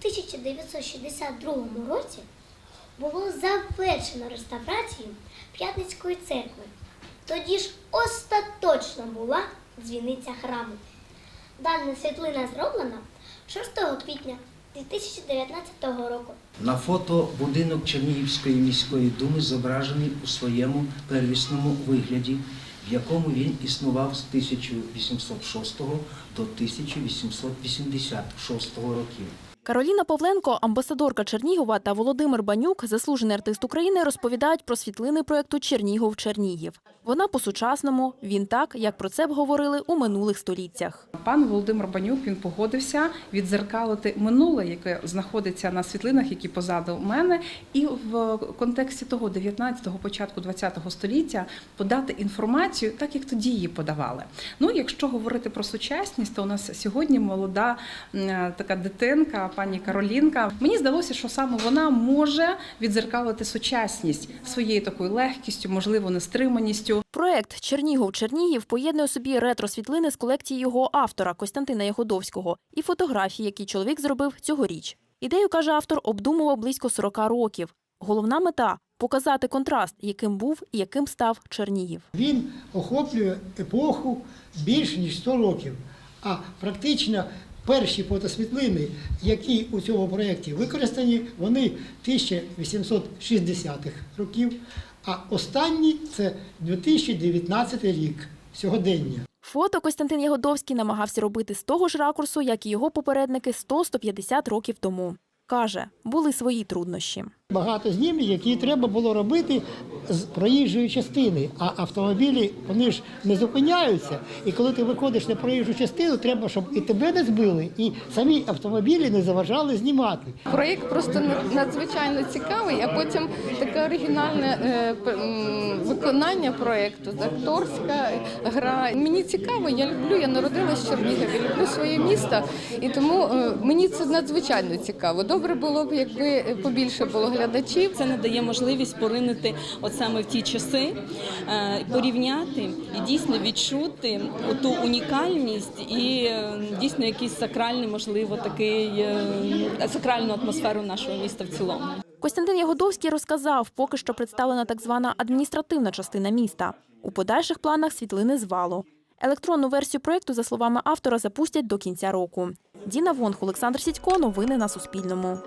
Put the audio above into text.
1962 році було завершено реставрацію П'ятницької церкви. Тоді ж остаточно була дзвіниця храму. Дана світлина зроблена 6 квітня 2019 року. На фото будинок Чернігівської міської думи зображений у своєму первісному вигляді, в якому він існував з 1806 до 1886 років. Кароліна Павленко, амбасадорка Чернігова та Володимир Банюк, заслужений артист України, розповідають про світлини проєкту Чернігов Чернігів. Вона по-сучасному, він так, як про це б говорили у минулих століттях. Пан Володимир Банюк він погодився відзеркалити минуле, яке знаходиться на світлинах, які позаду мене, і в контексті того 19-го, початку 20-го століття подати інформацію так, як тоді її подавали. Ну, якщо говорити про сучасність, то у нас сьогодні молода така дитинка, пані Каролінка. Мені здалося, що саме вона може відзеркалити сучасність своєю такою легкістю, можливо, нестриманістю. Проект Чернігов Чернігів поєднує у собі ретро-світлини з колекції його автора Костянтина Ягодовського і фотографії, які чоловік зробив цьогоріч. Ідею, каже автор, обдумував близько 40 років. Головна мета показати контраст, яким був і яким став Чернігів. Він охоплює епоху більш ніж 100 років. А практично перші фотосвітлини, які у цьому проєкті використані, вони 1860-х років, а останні це 2019 рік, сьогодення. Фото Костянтин Ягодовський намагався робити з того ж ракурсу, як і його попередники 100-150 років тому. Каже, були свої труднощі. Багато знімів, які треба було робити з проїжджої частини, а автомобілі вони ж не зупиняються. І коли ти виходиш на проїжджу частину, треба, щоб і тебе не збили, і самі автомобілі не заважали знімати. Проєкт просто надзвичайно цікавий, а потім таке оригінальне е, виконання проєкту, акторська гра. Мені цікаво, я люблю, я народилась в Чернігові, люблю своє місто, і тому е, мені це надзвичайно цікаво. Добре було б, якби побільше було глядачів. Це надає можливість поринути от саме в ті часи, е, порівняти і дійсно відчути ту унікальність і е, дійсно якийсь сакральний, можливо, такий е, сакральну атмосферу нашого міста в цілому. Костянтин Ягодовський розказав, поки що представлена так звана адміністративна частина міста. У подальших планах світлини з валу. Електронну версію проєкту, за словами автора, запустять до кінця року. Діна Вонг, Олександр Сідько. Новини на Суспільному.